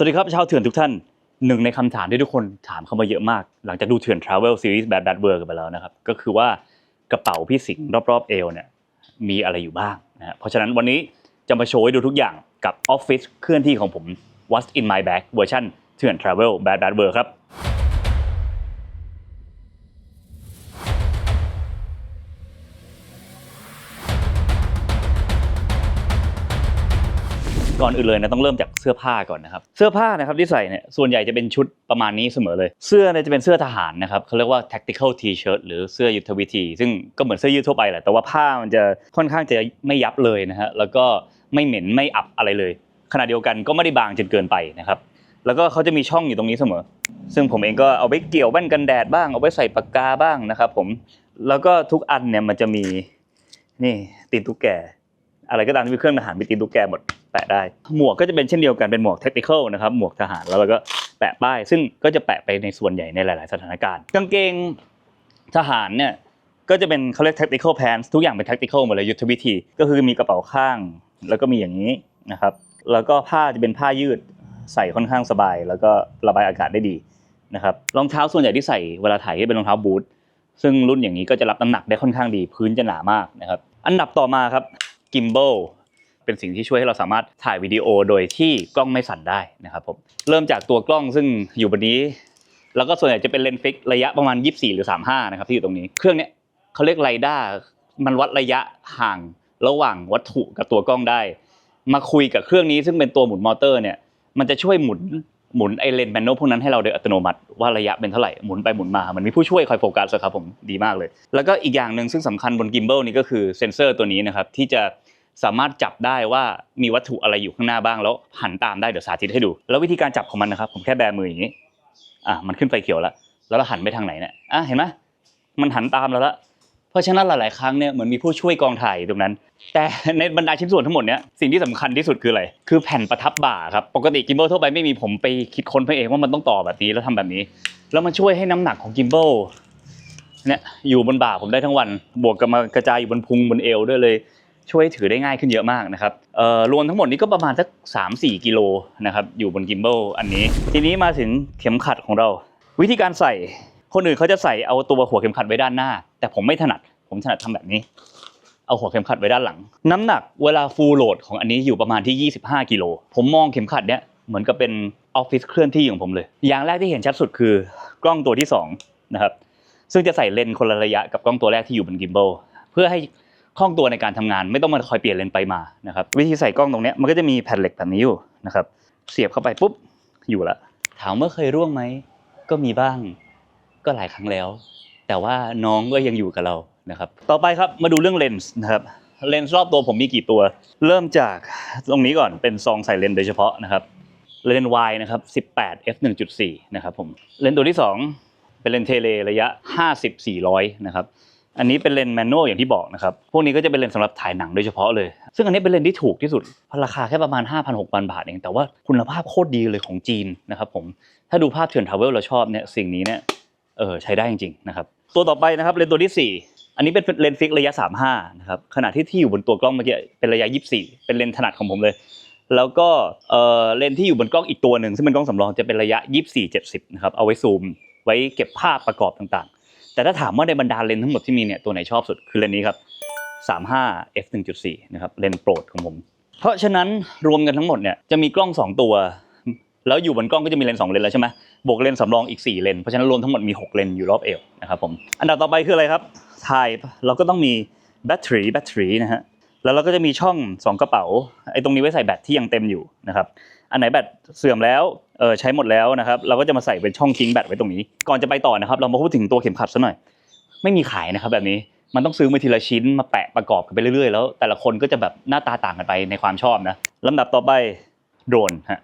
สวัสดีครับชาวเถื่อนทุกท่านหนึ่งในคำถามที่ทุกคนถามเข้ามาเยอะมาก หลังจากดูเถื่อน Travel Series Bad Bad World กันไปแล้วนะครับ ก็คือว่ากระเป๋าพี่สิงห์รอบๆเอวเนี่ยมีอะไรอยู่บ้างนะเพราะฉะนั้นวันนี้จะมาโชว์ให้ดูทุกอย่างกับออฟฟิศเคลื่อนที่ของผม What's in my bag เวอร์ชันเถื่อน Travel Bad Bad World ครับ ก่อนอื่นเลยนะต้องเริ่มจากเสื้อผ้าก่อนนะครับ เสื้อผ้านะครับที่ใส่เนี่ยส่วนใหญ่จะเป็นชุดประมาณนี้เสมอเลย เสื้อเนี่ยจะเป็นเสื้อทหารนะครับเขาเรียกว่า tactical t-shirt หรือเสื้อยุทธวิธี ซึ่งก็เหมือนเสื้อยืดทั่วไปแหละแต่ว่าผ้ามันจะค่อนข้างจะไม่ยับเลยนะฮะแล้วก็ไม่เหม็นไม่อับอะไรเลยขณะเดียวกันก็ไม่ได้บางจนเกินไปนะครับแล้วก็เขาจะมีช่องอยู่ตรงนี้เสมอ ซึ่งผมเองก็เอาไปเกี่ยวแว่นกันแดดบ้าง เอาไปใส่ปากกาบ้างนะครับผมแล้วก็ทุกอันเนี่ยมันจะมีนี่ตีนตุ๊กแก อะไรก็ตามที่มีเครื่องทหารมีตีนตุ๊กแกหมด แปะได้ หมวกก็จะเป็นเช่นเดียวกันเป็นหมวกเทคนิคอลนะครับหมวกทหารแล้วเราก็แปะป้าย ซึ่งก็จะแปะไปในส่วนใหญ่ในหลาย ๆ สถานการณ์ กางเกงทหารเนี่ยก็จะเป็นเขาเรียก tactical pants ทุกอย่างเป็น tactical หมดเลยยุทธวิธี ก็คือมีกระเป๋าข้าง แล้วก็มีอย่างนี้นะครับ แล้วก็ผ้าจะเป็นผ้ายืดใส่ค่อนข้างสบาย แล้วก็ระบายอากาศได้ดีนะครับรองเท้าส่วนใหญ่ที่ใส่เวลาถ่ายก็เป็นรองเท้าบูทซึ่งรุ่นอย่างนี้ก็จะรับน้ำหนักได้ค่อนข้างดีพื้นจะหนามากนะครับ อันดับต่อมาครับ gimbal เป็นสิ่งที่ช่วยให้เราสามารถถ่ายวิดีโอโดยที่กล้องไม่สั่นได้นะครับผมเริ่มจากตัวกล้องซึ่งอยู่บนนี้ แล้วก็ส่วนใหญ่จะเป็นเลนส์ฟิกระยะประมาณ 24 หรือ 35 นะครับที่อยู่ตรงนี้เครื่องเนี้ยเขาเรียกไรด้ามันวัดระยะห่างระหว่างวัตถุกับตัวกล้องได้ มาคุยกับเครื่องนี้ซึ่งเป็นตัวหมุนมอเตอร์เนี่ยมันจะช่วยหมุนหมุนไอเลนส์แมนนวลพวกนั้นให้เราโดยอัตโนมัติว่าระยะเป็นเท่าไหร่หมุนไปหมุนมา มันมีผู้ช่วยคอยโฟกัสครับผมดีมากเลย แล้วก็อีกอย่างหนึ่งซึ่งสำคัญบนกิม b บ l นี่ก็คือเซนเซอร์ตัวนี้นะครับที่จะ สามารถจับได้ว่ามีวัตถุอะไรอยู่ข้างหน้าบ้างแล้วหันตามได้เดี๋ยวสาธิตให้ดู แล้ววิธีการจับของมันนะครับ ผมแค่แบมืออย่างนี้อะมันขึ้นไฟเขียวแล้วแล้วเราหันไปทางไหนเนี่ยอะเห็นไหมมันหันตามเราละเพราะฉะนั้นหลาย ๆ ครั้งเนี่ยเหมือนมีผู้ช่วยกองถ่ายตรงนั้น แต่ในบรรดาชิ้นส่วนทั้งหมดเนี้ยสิ่งที่สำคัญที่สุดคืออะไรคือแผ่นประทับบ่าครับปกติกิม b บ l ทั่วไปไม่มีผมไปคิดค้นไปเองว่ามันต้องต่อแบบนี้แล้วทำแบบนี้ แล้วมันช่วยให้น้ำหนักของกิม b บ l เนี่ยอยู่บนบ่าผมได้ทั้งวัน บวกกับมากระจายอยู่บนพุงบนเอวด้วยเลย ช่วยถือได้ง่ายขึ้นเยอะมากนะครับเอ่อรวมทั้งหมดนี้ก็ประมาณสัก3-4 กิโลนะครับอยู่บนกิม b บ l อันนี้ ทีนี้มาถึงเข็มขัดของเรา วิธีการใส่คนอื่นเขาจะใส่เอาตัวหัวเข็มขัดไว้ด้านหน้า แต่ผมไม่ถนัด ผมถนัดทำแบบนี้ เอาหัวเข็มขัดไว้ด้านหลัง น้ำหนักเวลาฟูลโหลดของอันนี้อยู่ประมาณที่ 25 กิโล ผมมองเข็มขัดเนี้ยเหมือนกับเป็นออฟฟิศเคลื่อนที่ของผมเลย อย่างแรกที่เห็นชัดสุดคือกล้องตัวที่2นะครับซึ่งจะใส่เลนส์คนละระยะกับกล้องตัวแรกที่อยู่บนกิม b บ l เพื่อให้ คล่องตัวในการทำงาน ไม่ต้องมาคอยเปลี่ยนเลนส์ไปมานะครับวิธีใส่กล้องตรงนี้มันก็จะมีแผ่นเหล็กแบบนี้อยู่นะครับเสียบเข้าไปปุ๊บอยู่ละถามว่าเคยร่วงไหมก็มีบ้างก็หลายครั้งแล้ว แต่ว่าน้องก็ยังอยู่กับเรานะครับ ต่อไปครับมาดูเรื่องเลนส์นะครับเลนส์รอบตัวผมมีกี่ตัว เริ่มจากตรงนี้ก่อนเป็นซองใส่เลนส์โดยเฉพาะนะครับเลนส์ Y นะครับ18 f 1.4นะครับผมเลนส์ตัวที่ 2 เป็นเลนส์เทเลระยะ 50 400นะครับ อันนี้เป็นเลนส์แมนนวลอย่างที่บอกนะครับ พวกนี้ก็จะเป็นเลนส์สำหรับถ่ายหนังโดยเฉพาะเลย ซึ่งอันนี้เป็นเลนส์ที่ถูกที่สุด ราคาแค่ประมาณ 5,000-6,000 บาทเอง แต่ว่าคุณภาพโคตรดีเลยของจีนนะครับผม ถ้าดูภาพเถื่อนทาวเวลเราชอบเนี่ย สิ่งนี้เนี่ยเออใช้ได้จริงๆนะครับ ตัวต่อไปนะครับเลนส์ตัวที่ 4 อันนี้เป็นเลนส์ฟิกระยะ 35 นะครับ ขณะที่ที่อยู่บนตัวกล้องเมื่อกี้เป็นระยะ 24 เป็นเลนส์ถนัดของผมเลย แล้วก็เออเลนส์ที่อยู่บนกล้องอีกตัวหนึ่งซึ่งเป็นกล้องสำรองจะเป็นระยะ 24 70 นะครับ เอาไว้ซูม ไว้เก็บภาพประกอบต่างๆ แต่ถ้าถามว่าในบรรดาเลนส์ทั้งหมดที่มีเนี่ยตัวไหนชอบสุดคือเลนส์นี้ครับ 35 f 1.4นะครับเลนส์โปรดของผม เพราะฉะนั้นรวมกันทั้งหมดเนี่ยจะมีกล้อง 2 ตัว แล้วอยู่บนกล้องก็จะมีเลนส์2เลนแล้วใช่ไหมบวกเลนส์สำรองอีก 4 เลนเพราะฉะนั้นรวมทั้งหมดมี 6 เลนอยู่รอบเอวนะครับผมอันดับต่อไปคืออะไรครับถ่ายเราก็ต้องมีแบตเตอรี่แบตเตอรี่นะฮะแล้วเราก็จะมีช่อง 2 กระเป๋าไอ้ตรงนี้ไว้ใส่แบตที่ยังเต็มอยู่นะครับ อันไหนแบตเสื่อมแล้วเออใช้หมดแล้วนะครับเราก็จะมาใส่เป็นช่องทิ้งแบตไว้ตรงนี้ ก่อนจะไปต่อนะครับ เรามาพูดถึงตัวเข็มขัดซะหน่อย ไม่มีขายนะครับแบบนี้มันต้องซื้อมาทีละชิ้นมาแปะประกอบกันไปเรื่อยๆ แล้ว แต่ละคนก็จะแบบหน้าตาต่างกันไปในความชอบนะลำดับต่อไปโดรนฮะ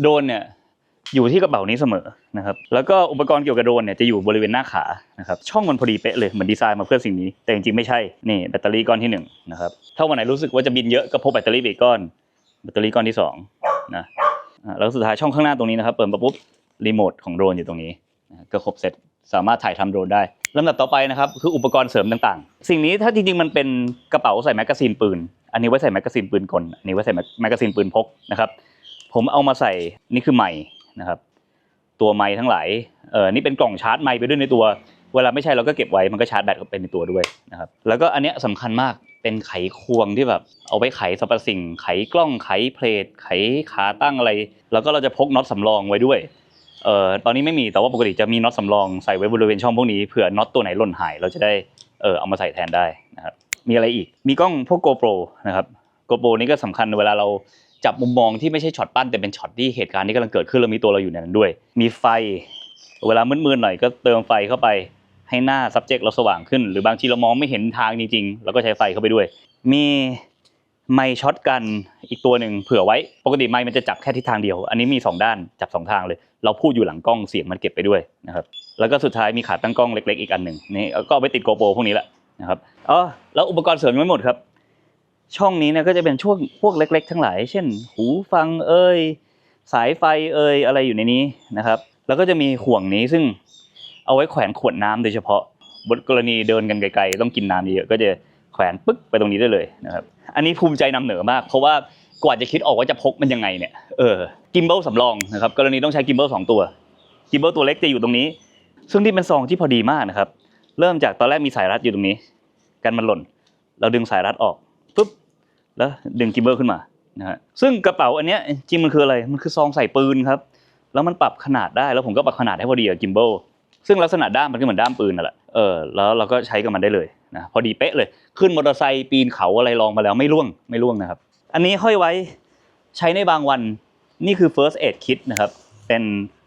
โดรนเนี่ยอยู่ที่กระเป๋านี้เสมอนะครับแล้วก็อุปกรณ์เกี่ยวกับโดรนเนี่ยจะอยู่บริเวณหน้าขานะครับช่องมันพอดีเป๊ะเลยเหมือนดีไซน์มาเพื่อสิ่งนี้ แต่จริงๆไม่ใช่นี่แบตเตอรี่ก้อนที่หนึ่งนะครับถ้าวันไหนรู้สึกว่าจะบินเยอะก็พกแบตเตอรี่ไปอีกก้อนแบตเตอรี่ก้อนที่สองนะ แล้วสุดท้ายช่องข้างหน้าตรงนี้นะครับ เปิดมาปุ๊บรีโมทของโดรนอยู่ตรงนี้นะก็ครบเสร็จสามารถถ่ายทำโดรนได้ลำดับต่อไปนะครับคืออุปกรณ์เสริมต่างๆ สิ่งนี้ถ้าจริงๆมันเป็นกระเป๋าใส่แมกกาซีนปืน อันนี้ไว้ใส่แมกกาซีนปืนกลอันนี้ไว้ใส่แมกกาซีนปืนพกนะครับ ผมเอามาใส่นี่คือไม้นะครับ ตัวไม้ทั้งหลายเออนี่เป็นกล่องชาร์จไม้ไปด้วยในตัว เวลาไม่ใช่เราก็เก็บไว้มันก็ชาร์จแบตเข้าไปในตัวด้วยนะครับแล้วก็อันเนี้ยสำคัญมากเป็นไขควงที่แบบเอาไว้ไขสรรพสิ่ง ไขกล้องไขเพลทไขขาตั้งอะไร แล้วก็เราจะพกน็อตสำรองไว้ด้วยเอ่อตอนนี้ไม่มีแต่ว่าปกติจะมีน็อตสำรองใส่ไว้บริเวณช่องพวกนี้เผื่อน็อตตัวไหนหล่นหายเราจะได้เออเอามาใส่แทนได้นะครับมีอะไรอีกมีกล้องพวก GoPro นะครับ GoPro นี่ก็สำคัญเวลาเราจับมุมมองที่ไม่ใช่ช็อตปั้นแต่เป็นช็อตที่เหตุการณ์ที่กำลังเกิดขึ้นแล้วมีตัวเราอยู่ในนั้นด้วย มีไฟ เวลามืดๆหน่อยก็เติมไฟเข้าไป ให้หน้า subject เราสว่างขึ้น หรือบางทีเรามองไม่เห็นทางจริงๆเราก็ใช้ไฟเข้าไปด้วย มีไมค์ช็อตกันอีกตัวหนึ่งเผื่อไว้ ปกติไมค์มันจะจับแค่ทิศทางเดียว อันนี้มีสองด้านจับสองทางเลย เราพูดอยู่หลังกล้องเสียงมันเก็บไปด้วยนะครับแล้วก็สุดท้ายมีขาตั้งกล้องเล็ก ๆ อีกอันหนึ่งนี่ก็เอาไปติดโกโปรพวกนี้แหละนะครับอ๋อแล้วอุปกรณ์เสริมยังไม่หมดครับ ช่องนี้เนี่ยก็จะเป็นช่วงพวกเล็ก ๆ ทั้งหลาย เช่น หูฟังเอ่ยสายไฟเอ่ยอะไรอยู่ในนี้นะครับ แล้วก็จะมีห่วงนี้ซึ่ง เอาไว้แขวนขวดน้ำโดยเฉพาะบทกรณีเดินกันไกลๆต้องกินน้ำเยอะก็จะแขวนปึ๊กไปตรงนี้ได้เลยนะครับอันนี้ภูมิใจนำเหนือมาก เพราะว่ากว่าจะคิดออกว่าจะพกมันยังไงเนี่ยเออกิมเบิลสำรองนะครับกรณีต้องใช้กิมเบิลสองตัวกิมเบิลตัวเล็กจะอยู่ตรงนี้ ซึ่งที่เป็นซองที่พอดีมากนะครับ เริ่มจากตอนแรกมีสายรัดอยู่ตรงนี้ กันมันหล่น เราดึงสายรัดออกปุ๊บแล้วดึงกิมเบิลขึ้นมานะฮะซึ่งกระเป๋าอันเนี้ยจริงมันคืออะไรมันคือซองใส่ปืนครับแล้วมันปรับขนาดได้แล้วผมก็ปรับขนาดให้พอดีกับกิมเบิล ซึ่งลักษณะด้ามมันก็เหมือนด้ามปืนนั่นแหละเออแล้วเราก็ใช้กับมันได้เลยนะพอดีเป๊ะเลย ขึ้นมอเตอร์ไซค์ปีนเขาอะไรลองมาแล้วไม่ร่วงไม่ร่วงนะครับ อันนี้ห้อยไว้ใช้ในบางวันนี่คือ first aid kit นะครับเป็น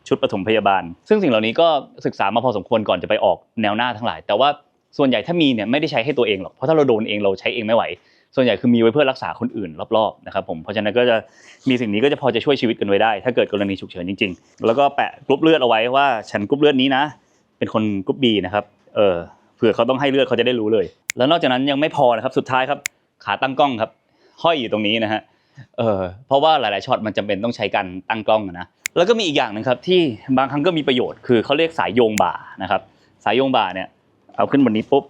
ชุดปฐมพยาบาล ซึ่งสิ่งเหล่านี้ก็ศึกษามาพอสมควรก่อนจะไปออกแนวหน้าทั้งหลาย แต่ว่าส่วนใหญ่ถ้ามีเนี่ยไม่ได้ใช้ให้ตัวเองหรอกเพราะถ้าเราโดนเองเราใช้เองไม่ไหว ส่วนใหญ่คือมีไว้เพื่อรักษาคนอื่นรอบๆนะครับผมเพราะฉะนั้นก็จะมีสิ่งนี้ก็จะพอจะช่วยชีวิตกันไว้ได้ ถ้าเกิดกรณีฉุกเฉินจริง ๆ แล้วก็แปะกรุ๊ปเลือดเอาไว้ว่าฉันกรุ๊ปเลือดนี้นะ เป็นคนกรุ๊ปบีนะครับเออเผื่อเขาต้องให้เลือดเขาจะได้รู้เลย แล้วนอกจากนั้นยังไม่พอนะครับสุดท้ายครับขาตั้งกล้องครับ ห้อยอยู่ตรงนี้นะฮะเออเพราะว่าหลายๆช็อตมันจำเป็นต้องใช้การตั้งกล้องนะแล้วก็มีอีกอย่างหนึ่งครับที่บางครั้งก็มีประโยชน์คือเขาเรียกสายโยงบ่านะครับ สายโยงบ่าเนี่ยเอาขึ้นบนนี้ปุ๊บ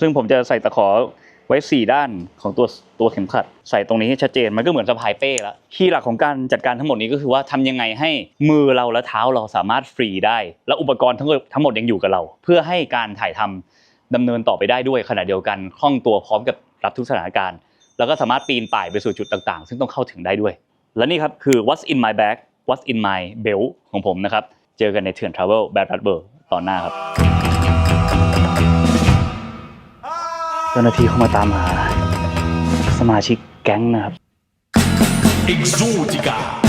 ซึ่งผมจะใส่ตะขอ ไว้สี่ด้านของตัวตัวเข็มขัด ใส่ตรงนี้ให้ชัดเจนมันก็เหมือนสะพายเป้แล้วคีย์หลักของการจัดการทั้งหมดนี้ก็คือว่าทำยังไงให้มือเราและเท้าเราสามารถฟรีได้ และอุปกรณ์ทั้งหมดทั้งหมดยังอยู่กับเรา เพื่อให้การถ่ายทำดำเนินต่อไปได้ด้วยขณะเดียวกันคล่องตัวพร้อมกับรับทุกสถานการณ์ แล้วก็สามารถปีนป่ายไปสู่จุดต่างๆ ซึ่งต้องเข้าถึงได้ด้วย และนี่ครับคือ what's in my bag what's in my belt ของผมนะครับเจอกันในเถื่อน travel bad r a d b i r ตอนหน้าครับ เจ้าหน้าที่เข้ามาตามหา สมาชิกแก๊งนะครับ Exotica